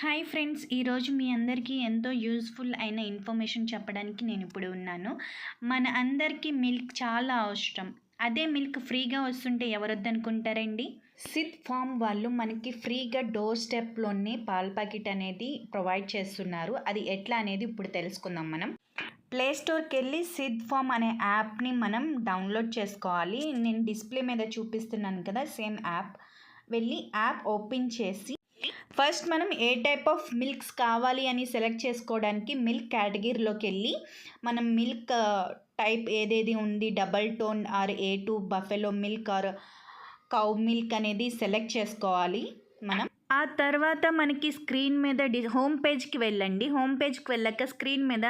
Hi friends ఈరోజు మీ అందరికీ ఎంతో యూస్ఫుల్ అయిన ఇన్ఫర్మేషన్ చెప్పడానికి నేను ఇప్పుడు ఉన్నాను. మన అందరికీ మిల్క్ చాలా అవసరం. అదే మిల్క్ ఫ్రీగా వస్తుంటే ఎవరొద్దనుకుంటారండి? సిద్ ఫామ్ వాళ్ళు మనకి ఫ్రీగా డోర్ స్టెప్లోనే పాల ప్యాకెట్ అనేది ప్రొవైడ్ చేస్తున్నారు. అది ఎట్లా అనేది ఇప్పుడు తెలుసుకుందాం మనం. ప్లే స్టోర్కి వెళ్ళి సిద్ ఫామ్ అనే యాప్ని మనం డౌన్లోడ్ చేసుకోవాలి. నేను డిస్ప్లే మీద చూపిస్తున్నాను కదా సేమ్ యాప్. వెళ్ళి యాప్ ఓపెన్ చేసి ఫస్ట్ మనం ఏ టైప్ ఆఫ్ మిల్క్స్ కావాలి అని సెలెక్ట్ చేసుకోవడానికి మిల్క్ కేటగిరీలోకి వెళ్ళి మనం మిల్క్ టైప్ ఏదేది ఉంది double tone or A two buffalo milk or cow milk అనేది సెలెక్ట్ చేసుకోవాలి మనం. ఆ తర్వాత మనకి స్క్రీన్ మీద డి హోమ్ పేజ్కి వెళ్ళండి. హోమ్ పేజ్కి వెళ్ళాక స్క్రీన్ మీద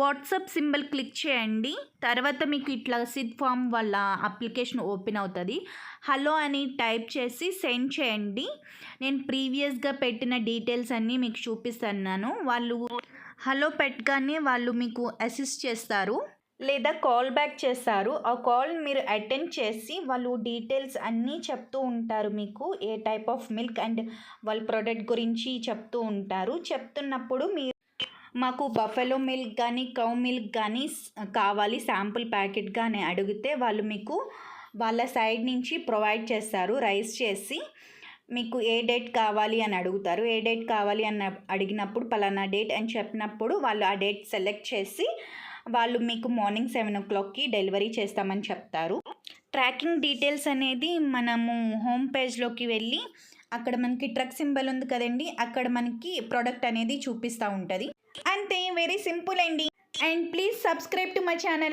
వాట్సాప్ సింబల్ క్లిక్ చేయండి. తర్వాత మీకు ఇట్లా సిద్ ఫామ్ వాళ్ళ అప్లికేషన్ ఓపెన్ అవుతుంది. హలో అని టైప్ చేసి సెండ్ చేయండి. నేను ప్రీవియస్గా పెట్టిన డీటెయిల్స్ అన్నీ మీకు చూపిస్తున్నాను. వాళ్ళు హలో పెట్టగానే వాళ్ళు మీకు అసిస్ట్ చేస్తారు. లేదా కాల్ బ్యాక్ చేస్తారు. ఆ కాల్ మీరు అటెండ్ చేసి వాళ్ళు డీటెయిల్స్ అన్నీ చెప్తూ ఉంటారు మీకు ఏ టైప్ ఆఫ్ మిల్క్ అండ్ వాళ్ళ ప్రోడక్ట్ గురించి చెప్తూ ఉంటారు. చెప్తున్నప్పుడు మీరు మాకు బఫెలో మిల్క్ కానీ కౌ మిల్క్ కానీ కావాలి శాంపుల్ ప్యాకెట్ కానీ అడిగితే వాళ్ళు మీకు వాళ్ళ సైడ్ నుంచి ప్రొవైడ్ చేస్తారు రైస్ చేసి. మీకు ఏ డేట్ కావాలి అని అడుగుతారు. ఏ డేట్ కావాలి అని అడిగినప్పుడు పలానా డేట్ అని చెప్పినప్పుడు వాళ్ళు ఆ డేట్ సెలెక్ట్ చేసి వాళ్ళు మీకు మార్నింగ్ సెవెన్ ఓ క్లాక్కి డెలివరీ చేస్తామని చెప్తారు. ట్రాకింగ్ డీటెయిల్స్ అనేది మనము హోమ్ పేజ్లోకి వెళ్ళి అక్కడ మనకి ట్రక్ సింబల్ ఉంది కదండి అక్కడ మనకి ప్రోడక్ట్ అనేది చూపిస్తూ ఉంటుంది. అంతే వెరీ సింపుల్ అండి. And please subscribe to my channel